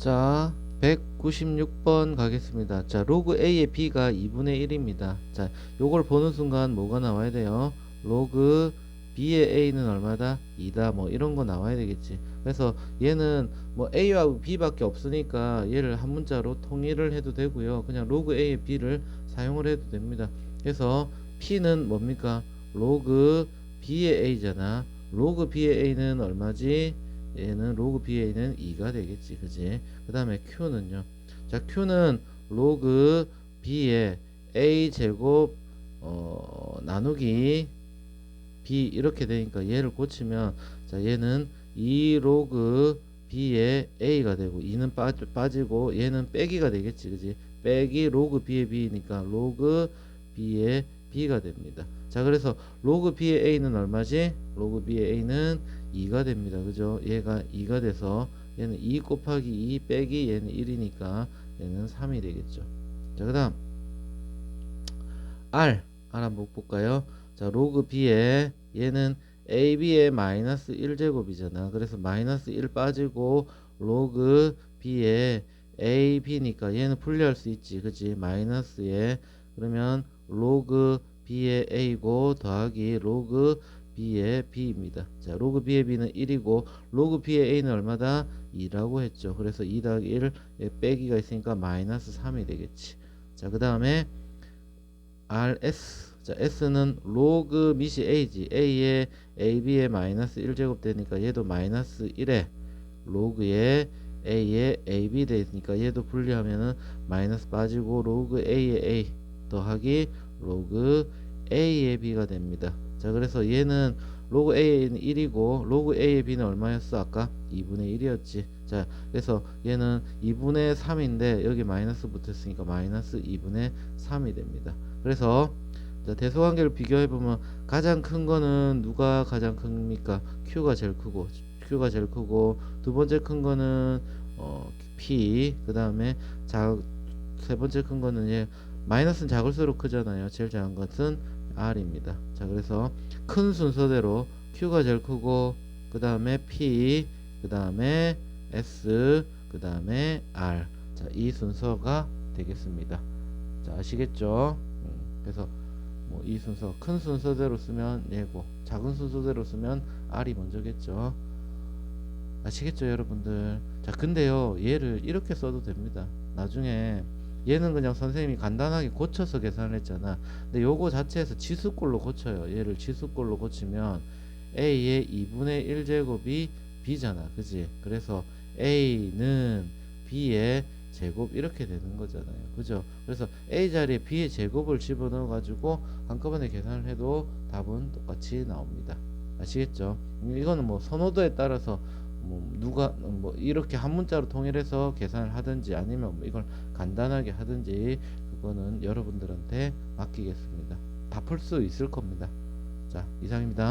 자, 196번 가겠습니다. 자, 로그 A의 B가 2분의 1입니다. 자, 요걸 보는 순간 뭐가 나와야 돼요? 로그 B의 A는 얼마다? 2다. 뭐 이런 거 나와야 되겠지. 그래서 얘는 뭐 A와 B밖에 없으니까 얘를 한 문자로 통일을 해도 되고요. 그냥 로그 A의 B를 사용을 해도 됩니다. 그래서 P는 뭡니까? 로그 B의 A잖아. 로그 B의 A는 얼마지? 얘는 로그 BA는 2가 되겠지. 그지? 그 다음에 Q는요. 자, Q는 로그 B의 A 제곱 어, 나누기 B 이렇게 되니까 얘를 고치면 자, 얘는 2 로그 B의 A가 되고 2는 빠, 빠지고 얘는 빼기가 되겠지. 그지? 빼기 로그 B의 B니까 로그 B의 B가 됩니다. 자, 그래서 로그 B의 A는 얼마지? 로그 B의 A는 2가 됩니다. 그죠? 얘가 2가 돼서 얘는 2 곱하기 2 빼기 얘는 1이니까 얘는 3이 되겠죠. 자, 그다음 R R 한번 볼까요? 자, 로그 B에 얘는 AB의 마이너스 1제곱이잖아. 그래서 마이너스 1 빠지고 로그 B에 AB니까 얘는 분리할 수 있지. 그지? 마이너스에 그러면 로그 B의 A고 더하기 로그 B의 B입니다. 자, 로그 B의 B는 1이고 로그 B의 A는 얼마다? 2라고 했죠. 그래서 2 더하기 1 빼기가 있으니까 마이너스 3이 되겠지. 자, 그 다음에 RS 자, S는 로그 밑이 A지. A에 AB에 마이너스 1제곱 되니까 얘도 마이너스 1에 로그에 A에 AB 되니까 얘도 분리하면은 마이너스 빠지고 로그 A에 A 더하기 로그 A의 B가 됩니다. 자, 그래서 얘는 로그 A는 1이고 로그 A의 B는 얼마였어? 아까 2분의 1이었지. 자, 그래서 얘는 2분의 3인데 여기 마이너스 붙었으니까 마이너스 2분의 3이 됩니다. 그래서 자, 대소관계를 비교해 보면 가장 큰 거는 누가 가장 큽니까? Q가 제일 크고 Q가 제일 크고 두 번째 큰 거는 어, P 그 다음에 자 세 번째 큰 거는 얘 마이너스는 작을수록 크잖아요. 제일 작은 것은 R입니다. 자, 그래서 큰 순서대로 Q가 제일 크고 그 다음에 P 그 다음에 S 그 다음에 R 자, 이 순서가 되겠습니다. 자, 아시겠죠? 음, 그래서 뭐 이 순서 큰 순서대로 쓰면 얘고 작은 순서대로 쓰면 R이 먼저겠죠. 아시겠죠, 여러분들? 자, 근데요, 얘를 이렇게 써도 됩니다. 나중에 얘는 그냥 선생님이 간단하게 고쳐서 계산을 했잖아. 근데 요거 자체에서 지수꼴로 고쳐요. 얘를 지수꼴로 고치면 A의 2분의 1제곱이 B잖아. 그지? 그래서 A는 B의 제곱 이렇게 되는 거잖아요. 그죠? 그래서 A 자리에 B의 제곱을 집어넣어 가지고 한꺼번에 계산을 해도 답은 똑같이 나옵니다. 아시겠죠? 음, 이거는 뭐 선호도에 따라서 뭐 누가 뭐 이렇게 한 문자로 통일해서 계산을 하든지 아니면 뭐 이걸 간단하게 하든지 그거는 여러분들한테 맡기겠습니다. 다 풀 수 있을 겁니다. 자, 이상입니다.